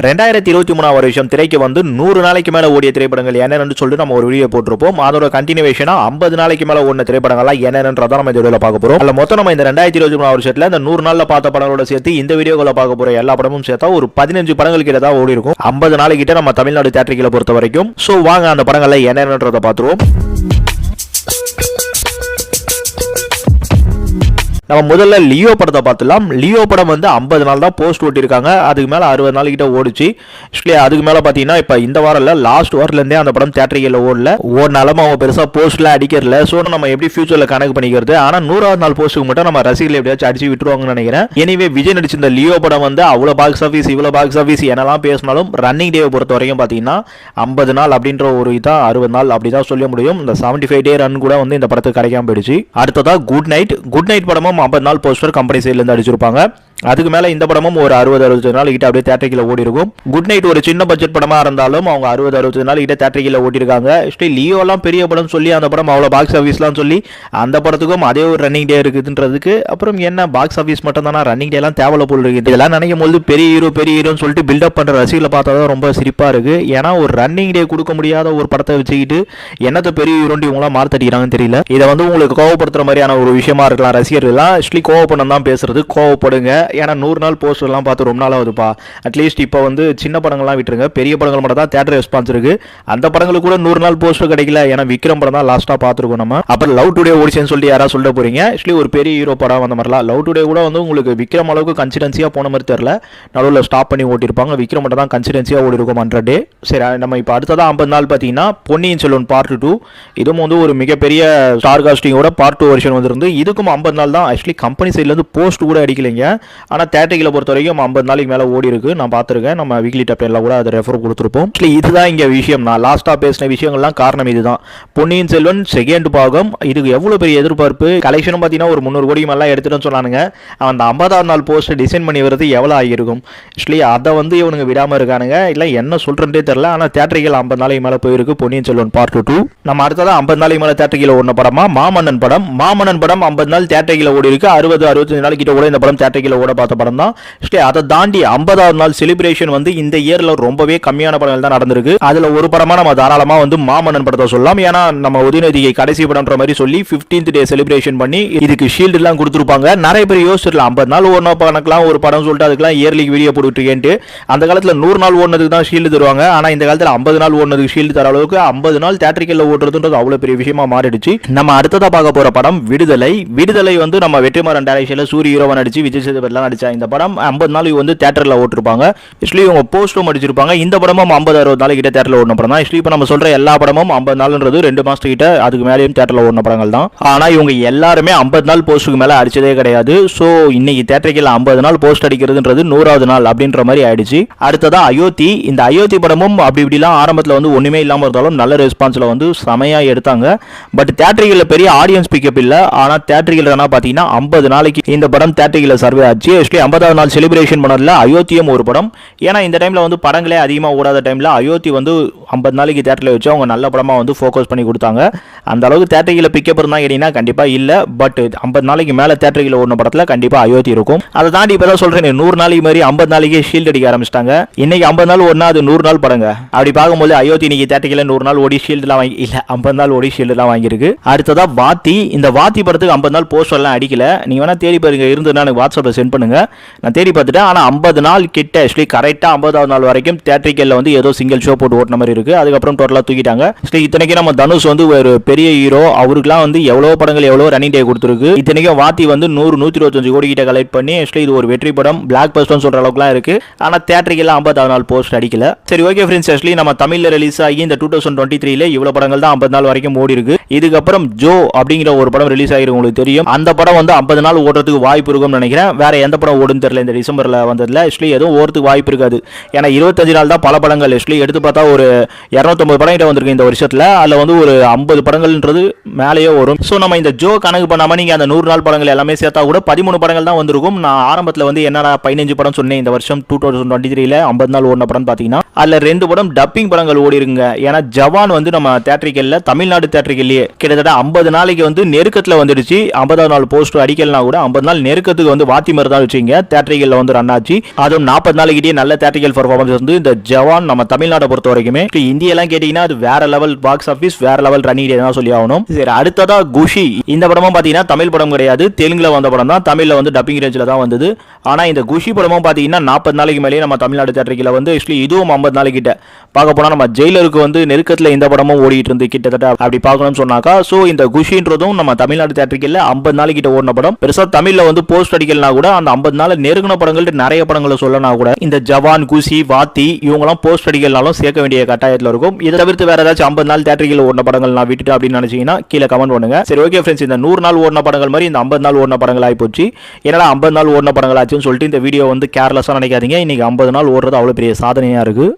ரெண்டாயிரத்தி இருபத்தி மூணாவது வருஷம் திரைக்கு வந்து நூறு நாளைக்கு மேலே ஓடிய திரைப்படங்கள் என்னென்னு சொல்லிட்டு நம்ம ஒரு வீடியோ போட்டிருப்போம். அதோட கண்டினியூவேஷனாக ஐம்பது நாளைக்கு மேலே ஓடின திரைப்படங்கள்லாம் என்னென்றதான் நம்ம இந்த வீடியோவில் பார்க்க போகிறோம் அதில் மொத்தம் நம்ம இந்த ரெண்டாயிரத்தி இருபத்தி மூணாவது வருஷத்தில் இந்த நூறு நாளில் பார்த்த படங்களோட சேர்த்து இந்த வீடியோவில் பார்க்க போகிற எல்லா படமும் சேர்த்தா ஒரு பதினஞ்சு படங்கள் கிட்ட தான் ஓடி இருக்கும். ஐம்பது நாளைக்கிட்ட நம்ம தமிழ்நாடு தேட்டரிகளை பொறுத்த வரைக்கும். ஸோ வாங்க அந்த படங்கள்ல என்னென்னன்றதை பார்த்துருவோம். நம்ம முதல்ல லியோ படத்தை பார்த்துலாம் லியோ படம் வந்து ஐம்பது நாள் தான் போஸ்ட் ஓட்டியிருக்காங்க. அதுக்கு மேலே அறுபது நாள் கிட்ட ஓடிச்சு. ஆக்சுவலி அதுக்கு மேலே பார்த்தீங்கன்னா இப்போ இந்த வாரம் இல்லை லாஸ்ட் வாரிலேருந்தே அந்த படம் தேட்டரிகளில் ஓடல. ஓடினாலும் அவங்க பெருசாக போஸ்ட்லாம் அடிக்கிறல ஸோ நம்ம எப்படி ஃபியூச்சரில் கணக்கு பண்ணிக்கிறது? ஆனால் நூறாவது நாள் போஸ்ட்டுக்கு மட்டும் நம்ம ரசிகர்கள் எப்படியாச்சும் அடிச்சு விட்டுருவாங்கன்னு நினைக்கிறேன். எனிவே விஜய் நடிச்சிருந்த லியோ படம் வந்து அவ்வளோ பாக்ஸ் ஆஃபீஸ் இவ்வளோ பாக்ஸ் ஆஃபீஸ் என்னெல்லாம் பேசினாலும் ரன்னிங் டேவை பொறுத்த வரைக்கும் பார்த்தீங்கன்னா ஐம்பது நாள் அப்படின்ற ஒரு இதான் அறுபது நாள் அப்படி தான் சொல்ல முடியும். இந்த செவன்டி ஃபைவ் டே ரன் கூட வந்து இந்த படத்துக்கு கிடைக்காம போயிடுச்சு. அடுத்ததாக குட் நைட் குட் நைட் படமும் ஐம்பது நாள் போஸ்டர் கம்பெனி சைட்லேருந்து அடிச்சிருப்பாங்க. அதுக்கு மேலே இந்த படமும் ஒரு அறுபது அறுபது நாள் கிட்ட அப்படியே தேட்டரிக்கில் ஓடி இருக்கும் குட் நைட் ஒரு சின்ன பட்ஜெட் படமாக இருந்தாலும் அவங்க அறுபது அறுபது நாள் கிட்ட தேட்டரிக்கில் ஓட்டியிருக்காங்க ஸ்டில் லியோலாம் பெரிய படம் சொல்லி அந்த படம் அவ்வளோ பாக்ஸ் ஆஃபீஸ்லாம் சொல்லி அந்த படத்துக்கும் அதே ஒரு ரன்னிங் டே இருக்குதுன்றதுக்கு அப்புறம் என்ன பாக்ஸ் ஆஃபீஸ் மட்டும் தானே? ரன்னிங் டேலாம் தேவையில்ல போல் இருக்குது இதெல்லாம் நினைக்கும் போது பெரிய ஹீரோ பெரிய ஹீரோன்னு சொல்லிட்டு பில்டப் பண்ணுற ரசிகளை பார்த்தா தான் ரொம்ப சிரிப்பாக இருக்குது ஏன்னா ஒரு ரன்னிங் டே கொடுக்க முடியாத ஒரு படத்தை வச்சுக்கிட்டு என்னத்தை பெரிய ஹீரோன்ட்டு இவங்களாம் மார்த்தடிக்கிறாங்கன்னு தெரியல. இதை வந்து உங்களுக்கு கோவப்படுத்துகிற மாதிரியான ஒரு விஷயமா இருக்கலாம் ரசிகர்கள்லாம். ஆக்சுவலி கோவப்படம் தான் பேசுறது. கோவப்படுங்க. ஏன்னா நூறு நாள் போஸ்டர்லாம் பார்த்து ரொம்ப நாள் ஆகுதுப்பா. அட்லீஸ்ட் இப்போ வந்து சின்ன படங்கள்லாம் விட்டுருங்க. பெரிய படங்கள் மட்டும் தான் தேட்டர் ரெஸ்பான்ஸ் இருக்கு. அந்த படங்களுக்கு கூட நூறு நாள் போஸ்டர் கிடைக்கல. ஏன்னா விக்ரம் படம் தான் லாஸ்ட்டாக பார்த்துருக்கோம் நம்ம. அப்புறம் லவ் டுடே ஓடிச்சேன்னு சொல்லி யாராவது சொல்ல போறீங்க? ஆக்சுவலி ஒரு பெரிய ஹீரோ படம் அந்த மாதிரிலாம் லவ் டுடே கூட வந்து உங்களுக்கு விக்ரம் அளவுக்கு கன்சிடென்சியாக போன மாதிரி தெரியல. நடுவில் ஸ்டாப் பண்ணி ஓட்டியிருப்பாங்க. விக்ரம் மட்டும் தான் கன்சிடென்சியாக ஓடி இருக்கும் ஹண்ட்ரட் டே. சரி நம்ம இப்போ அடுத்ததான் ஐம்பது நாள் பார்த்தீங்கன்னா பொன்னியின் செல்வன் பார்ட் டூ இதுவும் வந்து ஒரு மிகப்பெரிய ஸ்டார் காஸ்டிங்கோட பார்ட் டூ வருஷன் வந்திருந்து இதுக்கும் ஐம்பது நாள் தான் ஆக்சுவலி கம்பெனி சைட்லேருந்து போஸ்ட் கூட அடிக்கலைங்க. ஆனால் தேட்டரிகளை பொறுத்த வரைக்கும் ஐம்பது நாளைக்கு மேலே ஓடி இருக்கு. நான் பார்த்துருக்கேன். நம்ம வீக்லி டப்டரில் கூட அதை ரெஃபர் கொடுத்துருப்போம். ஆக்சுவலி இதுதான் இங்கே விஷயம். நான் லாஸ்ட்டாக பேசின விஷயங்கள்லாம் காரணம் இதுதான். பொன்னியின் செல்வன் செகண்ட் பாகம். இதுக்கு எவ்வளோ பெரிய எதிர்பார்ப்பு? கலெக்ஷனும் பார்த்தீங்கன்னா ஒரு முந்நூறு கோடி மேலாம் எடுத்துட்டோன்னு சொன்னானுங்க. அந்த ஐம்பதாவது நாள் போஸ்ட் டிசைன் பண்ணி வரது எவ்வளோ ஆகியிருக்கும்? ஆக்சுவலி அதை வந்து இவனுங்க விடாமல் இருக்கானுங்க. இல்லை என்ன சொல்கிறேன்டே தெரில ஆனால் தேட்டரிகள் ஐம்பது நாளைக்கு மேலே போயிருக்கு பொன்னியின் செல்வன் பார்ட் டூ நம்ம அடுத்ததான் ஐம்பது நாளைக்கு மேலே தேட்டரியில் ஒன்று படமா? மாமன்னன் படம். மாமன்னன் படம் ஐம்பது நாள் தேட்டரிகளை ஓடி இருக்கு. அறுபது அறுபத்தஞ்சு நாள் கிட்ட கூட இந்த படம் தேட்டரிக்கில் ஓட பார்த்த படம் தான். ஆக்சுவலி அதை தாண்டி ஐம்பதாவது நாள் செலிப்ரேஷன் வந்து இந்த இயரில் ரொம்பவே கம்மியான படங்கள் தான் நடந்திருக்கு. அதில் ஒரு படமா நம்ம தாராளமாக வந்து மாமன்னன் படத்தை சொல்லலாம். ஏன்னா நம்ம உதயநிதியை கடைசி படம்ன்ற மாதிரி சொல்லி 15th டே செலிப்ரேஷன் பண்ணி இதுக்கு ஷீல்டுலாம் கொடுத்துருப்பாங்க. நிறைய பேர் யோசிச்சிடலாம் ஐம்பது நாள் ஓடின பணக்கெல்லாம் ஒரு படம் சொல்லிட்டு அதுக்கெல்லாம் இயர்லிக்கு வீடியோ போட்டுட்டு அந்த காலத்தில் நூறு நாள் ஓடினதுக்கு தான் ஷீல்டு தருவாங்க. ஆனால் இந்த காலத்தில் ஐம்பது நாள் ஓடினதுக்கு ஷீல்டு தர அளவுக்கு ஐம்பது நாள் தேட்டரிக்கல்ல ஓட்டுறதுன்றது அவ்வளோ பெரிய விஷயமா மாறிடுச்சு. நம்ம அடுத்ததாக பார்க்க போகிற படம் விடுதலை. விடுதலை வந்து நம்ம நம்ம வெற்றிமாறன் டேரக்ஷனில் சூரிய ஹீரோவா நடிச்சு விஜய் சேதுபதிலாம் நடிச்சா இந்த படம் ஐம்பது நாள் வந்து தேட்டரில் ஓட்டிருப்பாங்க. ஆக்சுவலி இவங்க போஸ்டும் அடிச்சிருப்பாங்க. இந்த படமும் ஐம்பது அறுபது நாள் கிட்ட தேட்டரில் ஓடின படம் தான். ஆக்சுவலி இப்போ நம்ம சொல்கிற எல்லா படமும் ஐம்பது நாள்ன்றது ரெண்டு மாதத்துக்கிட்ட அதுக்கு மேலேயும் தேட்டரில் ஓடின படங்கள் தான். ஆனால் இவங்க எல்லாருமே ஐம்பது நாள் போஸ்ட்டுக்கு மேலே அடிச்சதே கிடையாது. ஸோ இன்னைக்கு தேட்டரிக்கில் ஐம்பது நாள் போஸ்ட் அடிக்கிறதுன்றது நூறாவது நாள் அப்படின்ற மாதிரி ஆயிடுச்சு. அடுத்ததா அயோத்தி. இந்த அயோத்தி படமும் அப்படி இப்படிலாம் ஆரம்பத்தில் வந்து ஒன்றுமே இல்லாமல் இருந்தாலும் நல்ல ரெஸ்பான்ஸில் வந்து செமையாக எடுத்தாங்க. பட் தேட்டரிகளில் பெரிய ஆடியன்ஸ் பிக்கப் இல்லை. ஆனால் தேட்டரிகள் என்ன பார்த்தீங்கன்னா ஐம்பது நாளைக்கு இந்த படம் தேட்டரிகளில் சர்வே ஆச்சு. ஆக்சுவலி ஐம்பதாவது நாள் செலிப்ரேஷன் பண்ணதில் அயோத்தியும் ஒரு படம். ஏன்னா இந்த டைமில் வந்து படங்களே அதிகமாக ஓடாத டைமில் அயோத்தி வந்து ஐம்பது நாளைக்கு தேட்டரில் வச்சு அவங்க நல்ல படமாக வந்து ஃபோக்கஸ் பண்ணி கொடுத்தாங்க. அந்த அளவுக்கு தேட்டரிகளில் பிக்கப் இருந்தால் கேட்டிங்கன்னா கண்டிப்பாக இல்லை. பட் ஐம்பது நாளைக்கு மேலே தேட்டரில் ஓடின படத்தில் கண்டிப்பாக அயோத்தி இருக்கும். அதை தாண்டி இப்போ தான் சொல்கிறேன் நூறு நாளைக்கு மாதிரி ஐம்பது நாளைக்கு ஷீல்டு அடிக்க ஆரம்பிச்சிட்டாங்க. இன்னைக்கு ஐம்பது நாள் ஓடினா அது நூறு நாள் படங்க. அப்படி பார்க்கும்போது அயோத்தி இன்னைக்கு தேட்டரில் நூறு நாள் ஓடி ஷீல்டுலாம் வாங்கி இல்லை ஐம்பது நாள் ஓடி ஷீல்டுலாம் வாங்கியிருக்கு. அடுத்ததாக வாத்தி. இந்த வாத்தி படத்துக்கு ஐம்பது நாள் போஸ்டர்லாம் கிடைக்கல நீங்கள் வேணால் தேடி பாருங்க இருந்ததுன்னா எனக்கு வாட்ஸ்அப்பில் சென்ட் பண்ணுங்க. நான் தேடி பார்த்துட்டேன். ஆனால் ஐம்பது நாள் கிட்ட ஆக்சுவலி கரெக்டாக ஐம்பதாவது நாள் வரைக்கும் தேட்ரிக்கலில் வந்து ஏதோ சிங்கிள் ஷோ போட்டு ஓட்டின மாதிரி இருக்கு. அதுக்கப்புறம் டோட்டலாக தூக்கிட்டாங்க. ஆக்சுவலி இத்தனைக்கு நம்ம தனுஷ் வந்து ஒரு பெரிய ஹீரோ அவருக்குலாம் வந்து எவ்வளோ படங்கள் எவ்வளோ ரன்னிங் டே கொடுத்துருக்கு. இத்தனைக்கும் வாத்தி வந்து நூறு நூற்றி இருபத்தஞ்சு கோடி கிட்ட கலெக்ட் பண்ணி ஆக்சுவலி இது ஒரு வெற்றி படம். பிளாக் பஸ்டர்னு சொல்கிற அளவுக்குலாம் இருக்கு. ஆனால் தேட்டரிக்கெல்லாம் ஐம்பதாவது நாள் போஸ்ட் அடிக்கல. சரி ஓகே ஃப்ரெண்ட்ஸ் ஆக்சுவலி நம்ம தமிழ்ல ரிலீஸ் ஆகி இந்த டூ தௌசண்ட் டுவெண்ட்டி த்ரீல இவ்வளோ படங்கள் தான் ஐம்பது நாள் வரைக்கும் ஓடி இருக்கு இதுக்கப்புறம் ஜோ அப்படிங்கிற ஒரு படம் ரிலீஸ் ஆகிருக்கு உங்களுக்கு தெரியும். அந்த படம் வந்து ஐம்பது நாள் ஓடுறதுக்கு வாய்ப்பு இருக்கும்னு நினைக்கிறேன். வேற எந்த படம் ஓடுன்னு தெரியல இந்த டிசம்பரில் வந்ததுல. ஆக்சுவலி எதுவும் ஓடுறதுக்கு வாய்ப்பு இருக்காது. ஏன்னா இருபத்தஞ்சு நாள் தான் பல படங்கள். ஆக்சுவலி எடுத்து பார்த்தா ஒரு இரநூத்தம்பது படம் கிட்ட வந்திருக்கு இந்த வருஷத்தில். அதில் வந்து ஒரு ஐம்பது படங்கள்ன்றது மேலேயே வரும். ஸோ நம்ம இந்த ஜோ கணக்கு பண்ணாமல் நீங்கள் அந்த நூறு நாள் படங்கள் எல்லாமே சேர்த்தா கூட பதிமூணு படங்கள் தான் வந்திருக்கும். நான் ஆரம்பத்தில் வந்து என்னடா பதினஞ்சு படம் சொன்னேன் இந்த வருஷம் டூ தௌசண்ட் டுவெண்ட்டி த்ரீல ஐம்பது நாள் ஓடின படம் பார்த்தீங்கன்னா. அதில் ரெண்டு படம் டப்பிங் படங்கள் ஓடிருங்க ஏன்னா ஜவான் வந்து நம்ம தேட்டரிக்கல்ல தமிழ்நாடு தேட்டரிக்கல்லையே கிட்டத்தட்ட ஐம்பது நாளைக்கு வந்து நெருக்கத்தில் வந்துடுச்சு. ஐம்பதாவது நாள் போஸ்ட் போஸ்ட் அடிக்கலாம் கூட ஐம்பது நாள் நெருக்கத்துக்கு வந்து வாத்தி மாதிரி தான் வச்சுங்க தேட்டரிகளில் வந்து ரன் ஆச்சு. அதுவும் நாற்பது நாளைக்கிட்டே நல்ல தேட்டரிகள் பர்ஃபார்மன்ஸ் வந்து இந்த ஜவான் நம்ம தமிழ்நாட்டை பொறுத்த வரைக்குமே. இந்தியெல்லாம் கேட்டிங்கன்னா அது வேற லெவல் பாக்ஸ் ஆஃபீஸ் வேற லெவல் ரன்னிங் தான் சொல்லி ஆகணும். சரி அடுத்ததா குஷி. இந்த படமும் பார்த்தீங்கன்னா தமிழ் படம் கிடையாது. தெலுங்கில் வந்த படம் தான். தமிழில் வந்து டப்பிங் ரேஞ்சில் தான் வந்தது. ஆனால் இந்த குஷி படமும் பார்த்தீங்கன்னா நாற்பது நாளைக்கு மேலேயே நம்ம தமிழ்நாடு தேட்டரிக்கல வந்து ஆக்சுவலி இதுவும் ஐம்பது நாளைக்கிட்ட. பார்க்க போனால் நம்ம ஜெயிலருக்கு வந்து நெருக்கத்தில் இந்த படமும் ஓடிட்டு இருந்து கிட்டத்தட்ட அப்படி பார்க்கணும்னு சொன்னாக்கா ஸோ இந்த குஷின்றதும் நம்ம தமிழ்நாடு தேட்டரிக்கல ஐம்பது நாளைக்கிட்ட ஓடின படம். பெருசா தமிழ்ல வந்து போஸ்ட் அடிக்கலனா கூட அந்த ஐம்பது நாள் நெருங்கின படங்கள் நிறைய படங்களை சொல்லனா கூட இந்த ஜவான் குஷி வாத்தி இவங்கலாம் போஸ்ட் அடிக்கலனாலும் சேர்க்க வேண்டிய கட்டாயத்தில் இருக்கும். இதை தவிர்த்து வேற ஏதாச்சும் ஐம்பது நாள் தேட்டரிகள் ஓடின படங்கள் நான் விட்டுட்டு அப்படின்னு நினைச்சீங்கன்னா கீழே கமெண்ட் பண்ணுங்க. சரி ஓகே ஃப்ரெண்ட்ஸ் இந்த நூறு நாள் ஓடின படங்கள் மாதிரி இந்த ஐம்பது நாள் ஓடின படங்கள் ஆகி போச்சு என்னடா ஐம்பது நாள் ஓடின படங்கள் ஆச்சுன்னு சொல்லிட்டு இந்த வீடியோ வந்து கேர்லெஸ்ஸாக நினைக்காதீங்க. இன்னைக்கு ஐம்பது நாள் ஓடுறது அவ்வளோ பெரிய சாதனையாக இருக்குது